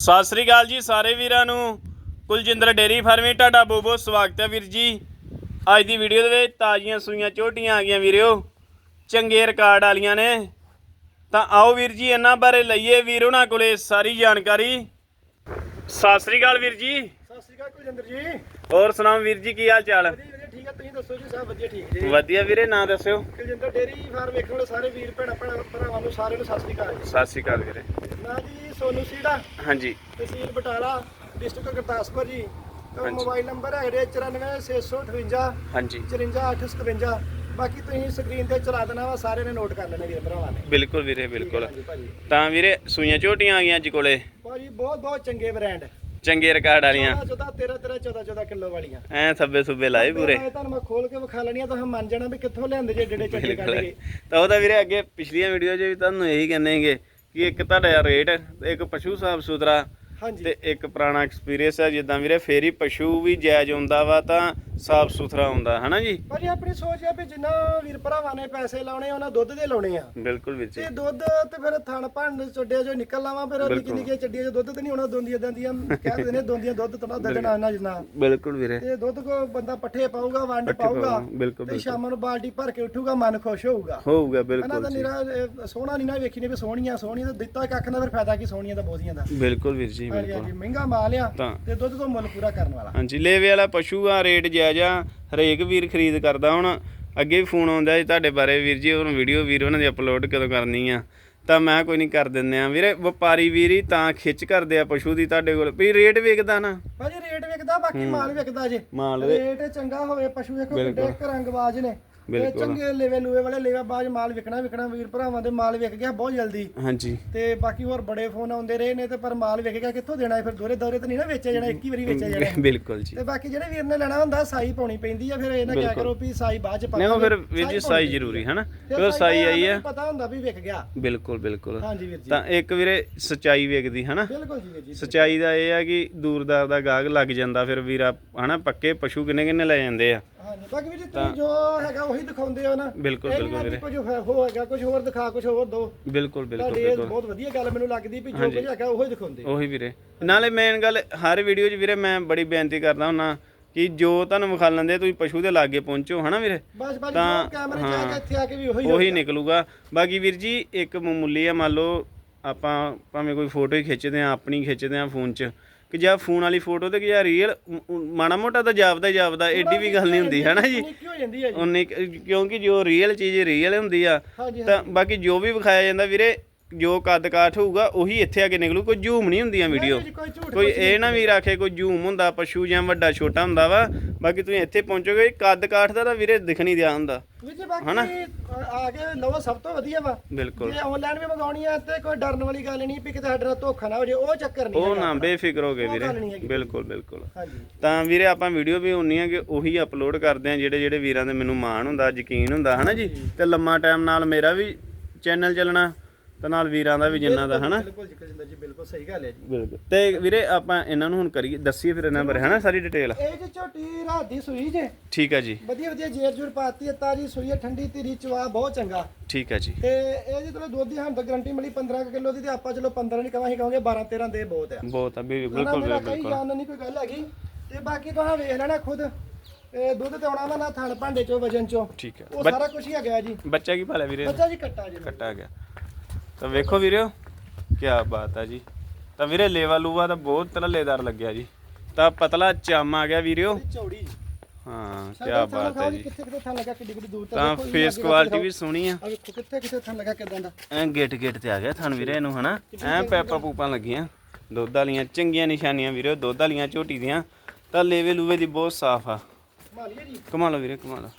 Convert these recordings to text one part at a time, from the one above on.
ਸਤਿ ਸ੍ਰੀ ਅਕਾਲ ਜੀ ਸਾਰੇ ਵੀਰਾਂ ਨੂੰ। ਕੁਲਜਿੰਦਰ ਡੇਰੀ ਫਾਰਮੀ ਤੁਹਾਡਾ ਬਹੁਤ ਬਹੁਤ ਸਵਾਗਤ ਹੈ ਵੀਰ ਜੀ। ਅੱਜ ਦੀ ਵੀਡੀਓ ਦੇ ਵਿੱਚ ਤਾਜ਼ੀਆਂ ਸੂਈਆਂ ਝੋਟੀਆਂ ਆ ਗਈਆਂ ਵੀਰਿਓ ਚੰਗੇ ਰਿਕਾਰਡ ਵਾਲੀਆਂ ਨੇ। ਤਾਂ ਆਓ ਵੀਰ ਜੀ ਇਹਨਾਂ ਬਾਰੇ ਲਈਏ ਵੀਰ ਉਹਨਾਂ ਕੋਲੇ ਸਾਰੀ ਜਾਣਕਾਰੀ। ਸਤਿ ਸ੍ਰੀ ਅਕਾਲ ਵੀਰ ਜੀ। ਸਤਿ ਸ਼੍ਰੀ ਅਕਾਲ ਕੁਲਜਿੰਦਰ ਜੀ। ਹੋਰ ਸੁਣਾਓ ਵੀਰ ਜੀ ਕੀ ਹਾਲ ਚਾਲ? ਠੀਕ ਤੁਸੀਂ ਦੱਸੋ ਜੀ ਸਭ ਵਧੀਆ ਠੀਕ ਜੀ। ਵਧੀਆ ਵੀਰੇ ਨਾਂ ਦੱਸਿਓ। ਕੁਲਜਿੰਦਰ ਡੇਰੀ ਫਾਰਮ ਵੇਖਣ ਵਾਲੇ ਸਾਰੇ ਵੀਰ ਭੈਣਾਂ ਭਰਾਵਾਂ ਨੂੰ ਸਾਰਿਆਂ ਨੂੰ ਸਤਿ ਸ਼੍ਰੀ ਅਕਾਲ ਸਤਿ ਸ੍ਰੀ ਅਕਾਲ ਵੀਰੇ। ਮੈਂ ਜੀ ਸੋਨੂ ਸੀੜਾ ਹਾਂਜੀ। ਤਹਿਸੀਲ ਬਟਾਲਾ ਡਿਸਟ੍ਰਿਕਟ ਗੁਰਦਾਸਪੁਰ ਜੀ। ਤੇ। ਮੋਬਾਈਲ ਨੰਬਰ ਹੈ ਜਿਹੜੇ 94658 ਹਾਂਜੀ। 54857 ਬਾਕੀ ਤੁਸੀਂ ਸਕਰੀਨ ਤੇ ਚਲਾ ਦੇਣਾ ਵਾ ਸਾਰਿਆਂ ਨੇ ਨੋਟ ਕਰ ਲੈਣੇ ਵੀਰ ਭਰਾਵਾਂ ਨੇ। ਬਿਲਕੁਲ ਵੀਰੇ ਬਿਲਕੁਲ। ਤਾਂ ਵੀਰੇ ਸੂਈਆਂ ਝੋਟੀਆਂ ਆ ਗਈਆਂ ਅੱਜ ਕੋਲੇ? ਭਾਜੀ ਬਹੁਤ ਬਹੁਤ ਚੰਗੇ ਬ੍ਰਾਂਡ। ਚੰਗੇ ਰਿਕਾਰਡ ਵਾਲੀਆਂ। 14 13 13 14 14 ਕਿਲੋ ਵਾਲੀਆਂ। ਐ ਸੱਬੇ ਸੁੱਬੇ ਲਾਏ ਪੂਰੇ। ਮੈਂ ਤੁਹਾਨੂੰ ਮੈਂ ਖੋਲ ਕੇ ਵਿਖਾ ਲੈਣੀਆਂ ਤੁਸੀਂ ਮੰਨ ਜਾਣਾ ਵੀ ਕਿੱਥੋਂ ਲਿਆਂਦੇ ਜੇ ਡੇਡੇ ਚੰਗੇ ਕੱਢ ਕੇ। ਤਾਂ ਉਹਦਾ ਵੀਰੇ ਅੱਗੇ ਪਿਛਲੀਆਂ ਵੀਡੀਓ 'ਚ ਵੀ ਤੁਹਾਨੂੰ ਇਹੀ ਕਹਿੰਨੇਗੇ ਕਿ ਇੱਕ ਤੁਹਾਡਾ ਰੇਟ ਇੱਕ ਪਸ਼ੂ ਸਾਫ਼ ਸੁਥਰਾ ਹਾਂਜੀ। ਤੇ ਇੱਕ ਪੁਰਾਣਾ ਐਕਸਪੀਰੀਅੰਸ ਹੈ ਜਿੱਦਾਂ ਵੀਰੇ ਫੇਰੀ ਪਸ਼ੂ ਵੀ ਜਾਇਜ਼ ਹੁੰਦਾ ਵਾ ਤਾਂ ਸਾਫ਼ ਸੁਥਰਾ ਹੁੰਦਾ ਹਨਾ ਜੀ? ਭਾਜੀ ਆਪਣੀ ਸੋਚ ਹੈ ਵੀ ਜਿੰਨਾ ਵੀਰ ਭਰਾਵਾਂ ਨੇ ਪੈਸੇ ਲਾਉਣੇ ਆ, ਉਹਨਾਂ ਦੁੱਧ ਦੇ ਲਾਉਣੇ ਆ। ਬਿਲਕੁਲ ਵੀਰ ਜੀ। ਤੇ ਦੁੱਧ ਤੇ ਫਿਰ ਥਣ ਭੰਨ ਚੱਡਿਆ ਜੋ ਨਿਕਲਣਾ ਵਾ ਫਿਰ ਨਿੱਕੀ ਬਿਲਕੁਲ। ਨਿੱਕੀ ਚੱਡੀਆਂ ਜੋ ਦੁੱਧ ਤੇ ਨਹੀਂ ਹੋਣਾ ਦੋਂਦੀਆਂ ਦੰਦੀਆਂ ਕਹਿ ਦਿੰਦੇ ਨੇ ਦੋਂਦੀਆਂ ਦੁੱਧ ਤਣਾ ਦਦਣਾ ਨਾ ਜਿੰਨਾ। ਬਿਲਕੁਲ ਵੀਰੇ। ਤੇ ਦੁੱਧ ਕੋ ਬੰਦਾ ਪੱਠੇ ਪਾਊਗਾ ਵੰਡ ਪਾਊਗਾ ਬਿਲਕੁਲ, ਤੇ ਬਿਲਕੁਲ। ਸ਼ਾਮ ਨੂੰ ਬਾਲਟੀ ਭਰ ਕੇ ਉੱਠੂਗਾ ਮਨ ਖੁਸ਼ ਹੋਊਗਾ। ਹੋਊਗਾ ਇਹਨਾਂ ਦਾ ਬਿਲਕੁਲ ਨਿਰਾ ਸੋਹਣਾ ਨਹੀਂ ਨਾ ਵੇਖੀ ਨੇ ਵੀ ਸੋਹਣੀਆਂ ਸੋਹਣੀਆਂ ਤਾਂ ਦਿੱਤਾ ਕੱਖ ਨਾ ਫਿਰ ਫਾਇਦਾ ਕੀ ਸੋਹਣੀਆਂ ਦਾ ਬੋਧੀਆਂ ਦਾ। ਬਿਲਕੁਲ ਵੀਰ ਜੀ। ਹਾਂਜੀ ਬਿਲਕੁਲ। ਹਾਂਜੀ ਮਹਿੰਗਾ ਮਾਲ ਆ ਤਾਂ ਤੇ ਦੁੱਧ ਤੋਂ ਮੁੱਲ ਪੂਰਾ ਕਰਨ ਵਾਲਾ। ਹਾਂਜੀ ਲੇਵੇ ਵਾਲਾ ਪਸ਼ੂ ਆ ਰੇਟ ਜਾਇਜ਼ ਆ। ਹਰੇਕ ਵੀਰ ਖਰੀਦ ਕਰਦਾ ਹੁਣ। ਅੱਗੇ ਵੀ ਫੋਨ ਆਉਂਦਾ ਜੀ ਤੁਹਾਡੇ ਬਾਰੇ ਵੀਰ ਜੀ ਹੁਣ ਵੀਡੀਓ ਵੀਰ ਉਹਨਾਂ ਦੀ ਅਪਲੋਡ ਕਦੋਂ ਕਰਨੀ ਆ? ਤਾਂ ਮੈਂ ਕੋਈ ਨਹੀਂ ਕਰ ਦਿੰਦੇ ਆ। ਵੀਰੇ ਵਪਾਰੀ ਵੀਰ ਹੀ ਤਾਂ ਖਿੱਚ ਕਰਦੇ ਆ ਪਸ਼ੂ ਦੀ ਤੁਹਾਡੇ ਕੋਲ। ਵੀ ਰੇਟ ਵੇਖਦਾ ਨਾ। ਭਾਜੀ ਰੇਟ ਵਿਕਦਾ ਬਾਕੀ ਮਾਲ ਵਿਕਦਾ ਜੇ। ਮਾਲ ਰੇਟ ਚੰਗਾ ਹੋਵੇ ਪਸ਼ੂ ਵੇਖੋ। ਕਿੱਡੇ ਰੰਗਬਾਜ਼ ਨੇ। ਤੇ ਬਿਲਕੁਲ। ਚੰਗੇ ਲੇਵੇ ਲੂਵੇ ਵਾਲੇ ਲੇਵਾ ਬਾਜ਼ ਮਾਲ ਵਿਕਣਾ ਵਿਕਣਾ ਵੀਰ ਭਰਾਵਾਂ ਦੇ ਮਾਲ ਵਿਕ ਗਿਆ ਬਹੁਤ ਜਲਦੀ। ਹਾਂਜੀ। ਤੇ ਬਾਕੀ ਹੋਰ ਬੜੇ ਫੋਨ ਆਉਂਦੇ ਰਹੇ ਨੇ ਤੇ ਪਰ ਮਾਲ ਵਿਕ ਗਿਆ ਕਿੱਥੋਂ ਦੇਣਾ ਹੈ? ਫਿਰ? ਦੋਰੇ ਦੋਰੇ ਤਾਂ ਨਹੀਂ ਨਾ ਵੇਚਿਆ ਜਾਣਾ ਇੱਕ ਹੀ ਵਾਰੀ ਵੇਚਿਆ ਜਾਣਾ। ਬਿਲਕੁਲ ਜੀ। ਤੇ ਬਾਕੀ ਜਿਹੜੇ ਵੀਰ ਨੇ ਲੈਣਾ ਹੁੰਦਾ ਸਾਈ ਪਾਉਣੀ ਪੈਂਦੀ ਆ ਫਿਰ ਇਹ ਨਾ ਕਿਆ। ਕਰੋ ਵੀ ਸਾਈ ਬਾਅਦ ਚ ਪਾ ਨਹੀਂ ਉਹ ਫਿਰ ਵੀਰ ਜੀ ਸਾਈ ਜ਼ਰੂਰੀ ਹੈ ਨਾ ਫਿਰ ਕਿਉਂ ਸਾਈ ਆਈ ਆ ਮੈਨੂੰ ਪਤਾ ਹੁੰਦਾ ਵੀ ਵਿਕ ਗਿਆ। ਬਿਲਕੁਲ ਬਿਲਕੁਲ। ਹਾਂਜੀ ਵੀਰ ਜੀ। ਤਾਂ ਇੱਕ ਵੀਰੇ ਸਚਾਈ ਵੇਖਦੀ ਹਨਾ? ਬਿਲਕੁਲ ਜੀ ਵੀਰ ਜੀ ਸਚਾਈ ਦਾ ਇਹ ਆ ਕਿ ਦੂਰਦਾਰ ਦਾ ਗਾਹਕ ਲੱਗ ਜਾਂਦਾ ਫਿਰ ਵੀਰਾ ਹਨਾ ਪੱਕੇ ਪਸ਼ੂ ਕਿੰਨੇ ਕਿੰਨੇ ਲੈ ਜਾਂਦੇ ਆ? ਹਾਂਜੀ ਬਾਕੀ ਵੀਰ ਜੀ ਤੁਸੀਂ ਜੋ ਹੈਗਾ ਉਹੀ ਦਿਖਾਉਂਦੇ ਹੋ ਨਾ। ਬਿਲਕੁਲ ਬਿਲਕੁਲ ਵੀਰੇ। ਕੁਝ ਹੋ- ਹੈਗਾ ਕੁਝ ਹੋਰ ਦਿਖਾ ਕੁਝ ਹੋਰ ਦੋ। ਬਿਲਕੁਲ ਬਿਲਕੁਲ ਇਹ ਬਹੁਤ ਵਧੀਆ ਗੱਲ ਮੈਨੂੰ ਲੱਗਦੀ ਵੀ ਜੋ ਕੁਝ ਹੈਗਾ ਉਹੀ ਦਿਖਾਉਂਦੇ ਉਹੀ ਵੀਰੇ। ਨਾਲੇ ਮੇਨ ਗੱਲ ਹਰ ਵੀਡੀਓ 'ਚ ਵੀਰੇ ਮੈਂ ਬੜੀ ਬੇਨਤੀ ਕਰਦਾ ਹੁੰਨਾ ਕਿ ਜੋ ਤੁਹਾਨੂੰ ਵਿਖਾ ਲੈਂਦੇ ਤੁਸੀਂ ਪਸ਼ੂ ਦੇ ਲਾਗੇ ਪਹੁੰਚੋ ਹਨਾ ਵੀਰੇ? ਤਾਂ, ਜੋ ਕੈਮਰੇ 'ਚ ਆ ਕੇ ਇੱਥੇ ਆ ਕੇ ਵੀ ਉਹੀ ਉਹੀ ਨਿਕਲੂਗਾ। ਬਾਕੀ ਵੀਰ ਜੀ ਇੱਕ ਮਾਮੂਲੀ ਆ ਮੰਨ ਲਓ ਆਪਾਂ ਭਾਵੇਂ ਕੋਈ ਫੋਟੋ ਹੀ ਖਿੱਚਦੇ ਆ ਆਪਣੀ ਖਿੱਚਦੇ ਆ ਫੋਨ 'ਚ। ਕਿ ਜਾਂ ਫੋਨ ਵਾਲੀ ਫੋਟੋ ਤੇ ਕਿ ਜਾਂ ਰੀਅਲ ਮਾੜਾ ਮੋਟਾ ਤਾਂ ਜਾਪਦਾ ਹੀ ਜਾਪਦਾ ਏਡੀ ਵੀ ਗੱਲ ਨਹੀਂ ਹੁੰਦੀ ਹੋ ਹੈ ਜੀ? ਉਨੀ ਕਿਉਂਕਿ ਜੋ ਰੀਅਲ ਚੀਜ਼ ਰੀਅਲ ਹੁੰਦੀ ਆ ਤਾਂ ਬਾਕੀ ਜੋ ਵੀ ਵਿਖਾਇਆ ਜਾਂਦਾ ਵੀਰੇ ਜੋ ਕੱਦ ਕਾਠ ਹੋਊਗਾ ਉਹੀ ਇੱਥੇ ਆ ਕੇ ਨਿਕਲੂ ਕੋਈ ਜ਼ੂਮ ਨਹੀਂ ਹੁੰਦੀਆਂ ਵੀਡੀਓ ਕੋਈ ਇਹ ਨਾ ਵੀ ਰੱਖੇ ਕੋਈ ਜ਼ੂਮ ਹੁੰਦਾ ਪਸ਼ੂ ਜਾਂ ਵੱਡਾ ਛੋਟਾ ਹੁੰਦਾ ਵਾ ਬਾਕੀ ਤੁਸੀਂ ਇੱਥੇ ਪਹੁੰਚੋਗੇ ਕੱਦ ਕਾਠ ਦਾ ਤਾਂ ਵੀਰੇ ਦਿਖ ਨਹੀਂ ਦਿਆ ਹੁੰਦਾ। ਬਾਕੀ ਆ- ਕੇ ਲਵੋ ਸਭ ਤੋਂ ਵਧੀਆ ਵਾ। ਬਿਲਕੁਲ। ਜੇ ਆਨਲਾਈਨ ਵੀ ਮੰਗਾਉਣੀ ਆ ਤੇ ਕੋਈ ਡਰਨ ਵਾਲੀ ਗੱਲ ਨਹੀਂ ਵੀ ਕਿਤੇ ਸਾਡੇ ਧੋਖਾ ਨਾ ਹੋ ਜੇ ਉਹ ਚੱਕਰ ਨਹੀਂ ਉਹ ਨਾ। ਬੇਫਿਕਰ ਹੋ ਗਏ ਵੀਰੇ। ਬਿਲਕੁਲ ਬਿਲਕੁਲ। ਹਾਂਜੀ। ਤਾਂ ਵੀਰੇ ਆਪਾਂ ਵੀਡੀਓ ਵੀ ਹੁੰਨੀ ਆ ਕਿ ਉਹੀ ਅਪਲੋਡ ਕਰਦੇ ਆ ਜਿਹੜੇ ਜਿਹੜੇ ਵੀਰਾਂ ਦੇ ਮੈਨੂੰ ਮਾਣ ਹੁੰਦਾ ਯਕੀਨ ਹੁੰਦਾ ਹਨਾ ਜੀ? ਤੇ ਲੰਮਾ ਟਾਈਮ ਨਾਲ ਮੇਰਾ ਵੀ ਚੈਨਲ ਚੱਲਣਾ। ਤੇ ਨਾਲ ਵੀਰਾਂ ਦਾ ਵੀ ਜਿੰਨਾ ਦਾ ਹਨਾ? ਬਿਲਕੁਲ ਜੀ ਕਜਿੰਦਰ ਜੀ ਬਿਲਕੁਲ ਸਹੀ ਗੱਲ ਹੈ ਜੀ। ਬਿਲਕੁਲ। ਤੇ ਵੀਰੇ ਆਪਾਂ ਇਹਨਾਂ ਨੂੰ ਹੁਣ ਕਰੀਏ ਦੱਸੀਏ ਫਿਰ ਇਹਨਾਂ ਬਾਰੇ ਹਨਾ ਸਾਰੀ ਡਿਟੇਲ ਇਹ ਜੀ ਝੋਟੀ ਰਾਤ ਦੀ ਸੂਈ ਜੇ। ਠੀਕ ਹੈ ਜੀ। ਵਧੀਆ ਵਧੀਆ ਜੇਰ ਜੂਰ ਪਾਤੀ ਹੈ ਤਾਜੀ ਸੂਈ ਹੈ ਠੰਡੀ ਧੀਰੀ ਚਵਾ ਬਹੁਤ ਚੰਗਾ। ਠੀਕ ਹੈ ਜੀ। ਤੇ ਇਹ ਜੀ ਚਲੋ ਦੁੱਧ ਦੀ ਹਮ ਗਰੰਟੀ ਮਿਲੀ 15 ਕਿਲੋ ਦੀ ਤੇ ਆਪਾਂ ਚਲੋ 15 ਨਹੀਂ ਕਵਾਂਗੇ ਕਹਾਂਗੇ 12 13 ਦੇ ਬਹੁਤ ਹੈ ਬਹੁਤ ਆ ਬਿਲਕੁਲ ਵੀਰੇ ਕਈ ਬਿਲਕੁਲ ਜਾਣ ਨਹੀਂ ਕੋਈ ਗੱਲ ਹੈਗੀ। ਤੇ ਬਾਕੀ ਤੁਸੀਂ ਵੇਖ ਲੈਣਾ ਖੁਦ। ਇਹ ਦੁੱਧ ਤੇ ਆਉਣਾ ਵਾ ਨਾ ਥਣ ਭਾਂਡੇ ਚੋਂ ਵਜਨ ਚੋਂ। ਠੀਕ ਹੈ ਉਹ ਸਾਰਾ ਕੁਝ ਹੀ ਹੈਗਾ ਜੀ। ਬੱਚਾ ਕੀ ਭਾਲਿਆ ਵੀਰੇ? ਬੱਚਾ ਜੀ ਕੱਟਾ ਜੀ। ਕੱਟਾ ਗਿਆ। ਤਾਂ ਵੇਖੋ ਵੀਰਿਓ ਕੀ ਬਾਤ ਆ ਜੀ। ਤਾਂ ਵੀਰੇ ਲੇਵਾ ਲੂਵਾ ਤਾਂ ਬਹੁਤ ਤਲੇਦਾਰ ਲੱਗਿਆ ਜੀ। ਤਾਂ ਪਤਲਾ ਚਮ ਆ ਗਿਆ ਵੀਰਿਓ। ਚੌੜੀ ਹਾਂ ਕੀ ਬਾਤ ਹੈ ਜੀ ਕਿੱਥੇ ਕਿੱਥੇ ਥਣ ਲੱਗਾ ਕਿੱਡੀ ਕਿੱਡੀ ਦੂਰ ਤੱਕ ਤਾਂ ਫੇਸ ਕੁਆਲਿਟੀ ਵੀ ਸੋਹਣੀ ਆ। ਆ ਵੇਖੋ ਕਿੱਥੇ ਕਿੱਥੇ ਥਣ ਲੱਗਾ ਕਿਦਾਂ ਦਾ। ਐ ਗੇਟ ਗੇਟ ਤੇ ਆ ਗਿਆ ਥਣ ਵੀਰੇ ਇਹਨੂੰ ਹਨਾ? ਐ ਪੈਪਾ ਪੂਪਾਂ ਲੱਗੀਆਂ। ਦੁੱਧ ਵਾਲੀਆਂ ਚੰਗੀਆਂ ਨਿਸ਼ਾਨੀਆਂ ਵੀਰੇ ਦੁੱਧ ਵਾਲੀਆਂ ਝੋਟੀ ਦੀਆਂ। ਤਾਂ ਲੇਵੇ ਲੂਵੇ ਦੀ ਬਹੁਤ ਸਾਫ਼ ਆ। ਮਾਲੀਏ ਜੀ। ਕਮਾ ਲਓ ਵੀਰੇ ਕਮਾ ਲਓ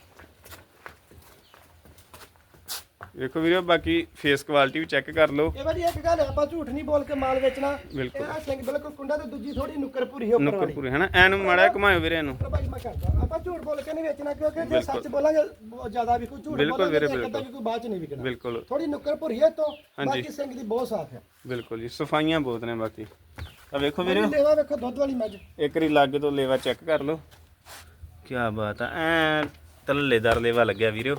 ਵੇਖੋ ਵੀਰੇ ਬਾਕੀ ਫੇਸ ਕੁਆਲਿਟੀ ਵੀ ਚੈੱਕ ਕਰ ਲਓ। ਇਹ ਵਾਰੀ ਇੱਕ ਗੱਲ ਆਪਾਂ ਝੂਠ ਨਹੀਂ ਬੋਲ ਕੇ ਮਾਲ ਵੇਚਣਾ। ਬਿਲਕੁਲ। ਇਹ ਸਿੰਘ ਬਿਲਕੁਲ ਕੁੰਡਾ ਤੇ ਦੂਜੀ ਥੋੜੀ ਨੁੱਕਰ ਭੂਰੀ ਉੱਪਰ ਨੁੱਕਰ ਵਾਲੀ ਪੂਰੇ ਹਨਾ? ਐਨੂੰ ਮਾੜਾ ਜਿਹਾ ਘੁਮਾਇਓ ਵੀਰੇ ਇਹਨੂੰ। ਭਾਈ ਮੈਂ ਕਰਦਾ ਆਪਾਂ ਝੂਠ ਬੋਲ ਕੇ ਨਹੀਂ ਵੇਚਣਾ ਕਿਉਂਕਿ ਜੇ ਸੱਚ ਬੋਲਾਂਗੇ ਬਹੁਤ ਜ਼ਿਆਦਾ ਵੀ ਕੋਈ ਝੂਠ ਬਿਲਕੁਲ ਵੀਰੇ, ਤਾਂ ਇੱਕ ਅੱਧਾ ਬਿਲਕੁਲ। ਵੀ ਕੋਈ ਬਾਅਦ ਚ ਨਹੀਂ ਵਿਕਣਾ। ਬਿਲਕੁਲ। ਥੋੜੀ ਨੁੱਕਰ ਭੁਰੀ ਹੈ ਤੋਂ। ਬਾਕੀ ਸਿੰਘ ਦੀ ਬਹੁਤ ਸਾਫ਼ ਹੈ। ਬਿਲਕੁਲ ਜੀ ਸਫਾਈਆਂ ਬਹੁਤ ਨੇ ਬਾਕੀ। ਤਾਂ ਵੇਖੋ ਵੀਰੇ। ਲੇਵਾ ਵੇਖੋ ਦੁੱਧ ਵਾਲੀ ਮੱਝ। ਇੱਕ ਵਾਰੀ ਲਾਗੇ ਤੋਂ ਲੇਵਾ ਚੈੱਕ ਕਰ ਲਓ। ਕੀ ਬਾਤ ਆ ਐ ਤਲੇਦਾਰ ਲੇਵਾ ਲੱਗਿਆ ਵੀਰਿਓ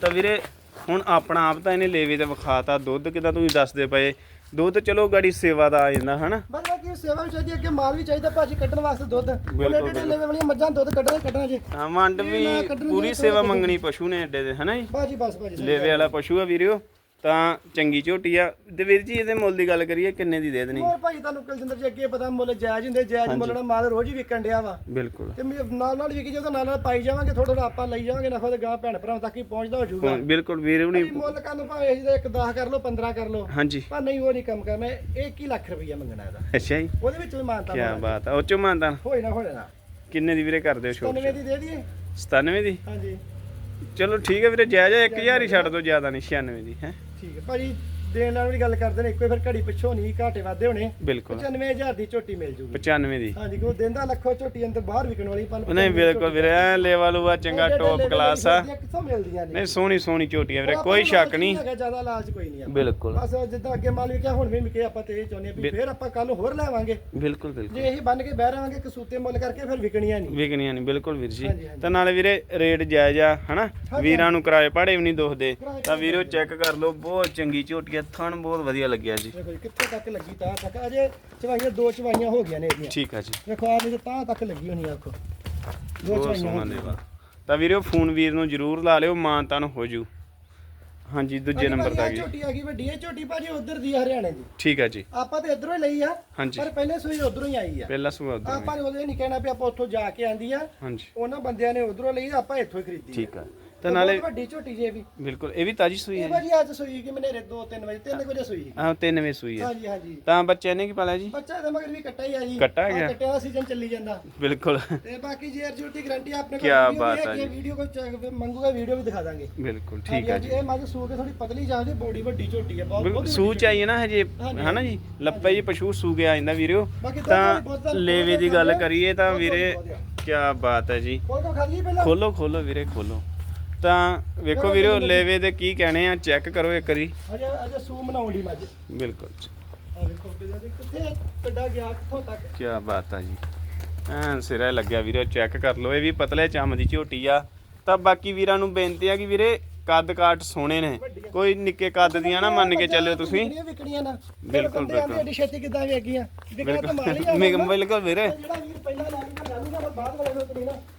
ਤਾਂ ਵੀਰੇ ਹੁਣ ਆਪਣਾ ਆਪ ਤਾਂ ਇਹਨੇ ਲੇਵੇ ਤੇ ਵਿਖਾਤਾ ਦੁੱਧ ਕਿਦਾਂ ਤੁਸੀਂ ਦੱਸਦੇ ਪਏ? ਦੁੱਧ ਚਲੋ ਗਾੜੀ ਸੇਵਾ ਦਾ ਆ ਜਾਂਦਾ ਹਨਾ? ਬਸ ਬਾਕੀ ਸੇਵਾ ਵੀ ਚਾਹੀਦੀ ਅੱਗੇ ਮਾਲ ਵੀ ਚਾਹੀਦਾ ਭਾਜੀ ਕੱਢਣ ਵਾਸਤੇ ਦੁੱਧ। ਬਿਲਕੁਲ, ਢੇਲੇ ਵਾਲੀਆਂ ਮੱਝਾਂ ਦੁੱਧ ਕੱਢਣਾ ਕੱਢਣਾ ਜੀ। ਹਾਂ ਮੰਡ ਇਹ ਵੀ ਪੂਰੀ ਸੇਵਾ ਮੰਗਣੀ ਪਸ਼ੂ ਨੇ ਏਡੇ ਦੇ ਹਨਾ ਜੀ? ਬਾਜੀ ਬਸ ਸਹੀ ਲੇਵੇ ਵਾਲਾ ਪਸ਼ੂ ਆ ਵੀਰਿਓ। ਤਾਂ ਚੰਗੀ ਝੋਟੀ ਆ। ਤੇ ਵੀਰ ਜੀ ਇਹਦੇ ਮੁੱਲ ਦੀ ਗੱਲ ਕਰੀਏ ਕਿੰਨੇ ਦੀ ਦੇ ਦੇਣੀ? ਹੋਰ ਭਾਜੀ ਤੁਹਾਨੂੰ ਕੁਲਜਿੰਦਰ ਜੀ ਅੱਗੇ ਪਤਾ ਮੁੱਲ ਜਾਇਜ਼ ਹੁੰਦੇ ਜਾਇਜ਼ ਮੁੱਲ ਨਾਲ ਮਾਲ ਰੋਜ਼ ਹੀ ਵਿਕਣ ਡਿਆ ਵਾ। ਬਿਲਕੁਲ। ਤੇ ਮੈਂ ਨਾਲ ਨਾਲ ਵਿਕੀ ਜਦੋਂ ਨਾਲ ਨਾਲ ਪਾਈ ਜਾਵਾਂਗੇ ਥੋੜਾ ਥੋੜਾ ਆਪਾਂ ਲਈ ਜਾਵਾਂਗੇ ਨਫਾ ਤੇ ਗਾਂ ਭੈਣ ਭਰਾਵਾਂ ਤੱਕ ਹੀ ਪਹੁੰਚਦਾ ਹੋ ਜਾਊਗਾ। ਬਿਲਕੁਲ ਵੀਰ ਹੁਣੀ ਮੁੱਲ ਕੰਨ ਭਾਵੇਂ ਅਸੀਂ ਤਾਂ ਇੱਕ 10 ਕਰ ਲਓ 15 ਕਰ ਲਓ ਹਾਂਜੀ। ਪਰ ਨਹੀਂ ਉਹ ਨਹੀਂ ਕੰਮ ਕਰਨਾ। ਇਹ ਕੀ ਲੱਖ ਰੁਪਈਆ ਮੰਗਣਾ ਇਹਦਾ। ਅੱਛਾ ਜੀ। ਉਹਦੇ ਵਿੱਚ ਵੀ ਮਾਨਤਾ ਕੀ ਬਾਤ ਆ ਉਹ ਚੋਂ ਮੰਨਦਾ ਹੋਏ ਨਾ ਹੋਏ ਨਾ। ਕਿੰਨੇ ਦੀ ਵੀਰੇ ਕਰਦੇ ਹੋ ਛੋਟ 99 ਦੀ ਦੇ ਦਈਏ? 97 ਦੀ? ਹਾਂਜੀ। ਚਲੋ ਠੀਕ ਹੈ ਵੀਰੇ ਜਾਇਜ਼ 1000 ਹੀ ਛੱਡ ਦੋ ਜ਼ਿਆਦਾ ਨਹੀਂ 96 ਦੀ ਹੈ? ਠੀਕ ਹੈ। ਭਾਜੀ ਦੇਣ ਨਾਲ ਵੀ ਗੱਲ ਕਰਦੇ ਨੇ ਇੱਕੋ ਫਿਰ ਘੜੀ ਪਿੱਛੋਂ ਨਹੀਂ ਘਾਟੇ ਵਾਧੇ ਹੋਣੇ। ਬਿਲਕੁਲ। 95000 ਦੀ ਝੋਟੀ ਮਿਲ ਜੂਗੀ। 95 ਦੀ। ਹਾਂਜੀ ਕੋ ਦਿੰਦਾ ਲੱਖੋ ਝੋਟੀ ਅੰਦਰ ਬਾਹਰ ਵਿਕਣ ਵਾਲੀ ਪਰ ਨਹੀਂ ਬਿਲਕੁਲ ਵੀਰੇ ਐ ਲੈਵਾ ਲੂਆ ਚੰਗਾ ਟੌਪ ਕਲਾਸ ਆ। ਕਿੱਥੋਂ ਮਿਲਦੀਆਂ ਨੇ? ਨਹੀਂ ਸੋਹਣੀ ਸੋਹਣੀ ਝੋਟੀ ਆ ਵੀਰੇ ਕੋਈ ਸ਼ੱਕ ਨਹੀਂ। ਜ਼ਿਆਦਾ ਲਾਲਚ ਕੋਈ ਨਹੀਂ ਬਿਲਕੁਲ। ਬਸ ਜਿੱਦਾਂ ਅੱਗੇ ਮਾਲ ਵਿਕਿਆ ਹੁਣ ਵੀ ਵਿਕੇ ਆਪਾਂ ਤੇ ਇਹ ਚਾਹੁੰਦੇ ਆ ਵੀ ਫਿਰ ਆਪਾਂ ਕੱਲ ਹੋਰ ਲੈਵਾਂਗੇ। ਬਿਲਕੁਲ ਬਿਲਕੁਲ। ਜੇ ਇਹੀ ਬੰਨ ਕੇ ਬਹਿ ਰਹਾਂਗੇ ਕਸੂਤੇ ਮੁੱਲ ਕਰਕੇ ਫਿਰ ਵਿਕਣੀਆਂ ਨਹੀਂ। ਵਿਕਣੀਆਂ ਨਹੀਂ ਬਿਲਕੁਲ ਵੀਰ ਜੀ। ਤਾਂ ਨਾਲੇ ਵੀਰੇ ਰੇਟ ਜਾਇਜ਼ ਆ ਹਨਾ? ਵੀਰਾਂ ਨੂੰ ਕਿਰਾਏ ਪਾੜੇ ਵੀ ਨਹੀਂ ਦੁਖਦੇ। ਤਾਂ ਵੀਰੋ ਚੈੱਕ ਕਰ ਲਓ ਬਹੁਤ ਚੰਗੀ ਝੋਟੀ ਆ। ਥਣ ਬਹੁਤ ਵਧੀਆ ਲੱਗਿਆ ਜੀ। ਦੇਖੋ ਜੀ ਕਿੱਥੇ ਤੱਕ ਲੱਗੀ ਤਾਂ ਤੱਕ? ਅਜੇ ਚਵਾਈਆਂ ਦੋ ਚਵਾਈਆਂ ਹੋ ਗਈਆਂ ਨੇ ਇਹਦੀਆਂ। ਠੀਕ ਆ ਜੀ। ਦੇਖੋ ਆ ਮੇਰੇ ਤਾਂ ਤੱਕ ਲੱਗੀ ਹੋਣੀ ਆਖੋ ਦੋ ਬਹੁਤ ਚਵਾਈਆਂ ਸੋਹਣਾ ਹੋ ਦੇਵਾ ਤਾਂ ਵੀਰੋ ਫੋਨ ਵੀਰ ਨੂੰ ਜਰੂਰ ਲਾ ਲਿਓ ਮਾਨਤਾਨ ਹੋ ਜੂ। ਹਾਂਜੀ ਦੂਜੇ ਨੰਬਰ ਤੇ ਆ ਗਈ। ਝੋਟੀ ਆ ਗਈ ਵੱਡੀ ਹੈ ਝੋਟੀ ਭਾਜੀ ਉਧਰ ਦੀ ਆ ਹਰਿਆਣੇ ਦੀ। ਠੀਕ ਆ ਜੀ। ਆਪਾਂ ਤੇ ਇਧਰੋਂ ਹੀ ਲਈ ਆ ਹਾਂਜੀ। ਪਰ ਪਹਿਲੇ ਸੂਈ ਉਧਰੋਂ ਹੀ ਆਈ ਆ। ਪਹਿਲਾ ਸੂਆ ਉਧਰ ਆਪਾਂ ਨੇ ਉਹਦੇ ਨਹੀਂ ਕਹਿਣਾ ਵੀ ਆਪਾਂ ਉੱਥੋਂ ਜਾ ਕੇ ਆਂਦੀ ਆ। ਹਾਂਜੀ। ਉਹਨਾਂ ਬੰਦਿਆਂ ਨੇ ਉਧਰੋਂ ਲਈ ਆ, ਆਪਾਂ ਇੱਥੋਂ ਹੀ ਖਰੀਦੀ ਆ। ਠੀਕ ਆ। ਤੇ ਨਾਲੇ ਬਹੁਤ ਵੱਡੀ ਝੋਟੀ ਜੇ ਵੀ। ਬਿਲਕੁਲ ਇਹ ਵੀ ਤਾਜੀ ਸੂਈ ਇਹ ਹੈ ਭਾਜੀ ਅੱਜ ਸੂਈ ਕਿ ਮਨੇਰੇ 2-3 ਵਜੇ 3 ਵਜੇ ਸੂਈ ਆਹ ਤਿੰਨ ਵੇ ਸੂਈ ਹੈ। ਹਾਂਜੀ ਹਾਂਜੀ। ਤਾਂ ਬੱਚੇ ਨੇ ਕੀ ਪਾਲਿਆ ਜੀ? ਬੱਚਾ ਇਹਦੇ ਮਗਰ ਵੀ ਕੱਟਾ ਹੀ ਆ ਜੀ। ਕੱਟਾ ਆਹ ਗਿਆ? ਕੱਟਿਆ ਦਾ ਸੀਜ਼ਨ ਚੱਲੀ ਜਾਂਦਾ। ਬਿਲਕੁਲ। ਤੇ ਬਾਕੀ ਜੇ ਅਰਜੂਟ ਦੀ ਗਾਰੰਟੀ ਆਪਣੇ ਕਿਆ video ਬਾਤ ਹੈ ਕਿ ਜੀ। ਵੀਡੀਓ ਕੋਈ ਮੰਗੂਗਾ ਵੀਡੀਓ ਵੀ ਦਿਖਾ ਦਾਂਗੇ। ਬਿਲਕੁਲ ਠੀਕ ਹਾਂਜੀ, ਹਾਂਜੀ, ਜੀ। ਇਹ ਮੱਝ ਸੂ ਕੇ ਥੋੜੀ ਪਤਲੀ ਜਾਂਦੀ ਬੋਡੀ ਵੱਡੀ ਝੋਟੀ ਹੈ ਬਹੁਤ ਬਿਲਕੁਲ ਬਹੁਤ ਸੂ ਚਾਹੀਏ ਨਾ ਹਜੇ ਹਾਂਜੀ, ਹਨਾ ਜੀ? ਲੱਪੇ ਜੀ ਪਸ਼ੂ ਸੂ ਕੇ ਆ ਜਾਂਦਾ ਵੀਰਿਓ ਬਾਕੀ ਤਾਂ ਲੇਵੇ ਦੀ ਗੱਲ ਬਹੁਤ- ਕਰੀਏ ਤਾਂ ਬਹੁਤ- ਵੀਰੇ ਬਹੁਤ- ਕੀ ਬਾਤ ਹੈ ਜੀ। ਕੋਲ ਕੋ ਖਾਲੀ ਪਹਿਲਾਂ। ਖੋਲੋ ਖੋਲੋ ਵੀਰੇ ਖੋਲੋ। ਤਾਂ ਵੇਖੋ ਵੀਰੋ ਲੇਵੇ ਦੇ ਕੀ ਕਹਿਣੇ ਆ ਚੈੱਕ ਕਰੋ ਇੱਕ ਵਾਰੀ। ਅਜੇ ਅਜੇ ਸੂ ਬਣਾਉਣ ਦੀ ਮੱਝ ਬਿਲਕੁਲ ਆ ਵੇਖੋ ਕਿਤੇ ਕਿੱਥੇ ਕੱਡਾ ਗਿਆ ਕਿੱਥੋਂ ਤੱਕ? ਕੀ ਬਾਤ ਆ ਜੀ। ਐਨ ਸਿਰੇ ਲੱਗਿਆ ਵੀਰੇ ਚੈੱਕ ਕਰ ਲਓ ਇਹ ਵੀ ਪਤਲੇ ਚੰਮ ਦੀ ਝੋਟੀ ਆ। ਤਾਂ ਬਾਕੀ ਵੀਰਾਂ ਨੂੰ ਬੇਨਤੀ ਆ ਕਿ ਵੀਰੇ ਕੱਦ ਕਾਟ ਸੋਹਣੇ ਨੇ। ਕੋਈ ਨਿੱਕੇ ਕੱਦ ਦੀਆਂ ਨਾ ਮੰਨ ਕੇ ਚੱਲਿਓ ਤੁਸੀਂ। ਬਿਲਕੁਲ, ਛੇਤੀ ਕਿਦਾਂ ਬਿਲਕੁਲ। ਬਿਲਕੁਲ ਵੀਰੇ।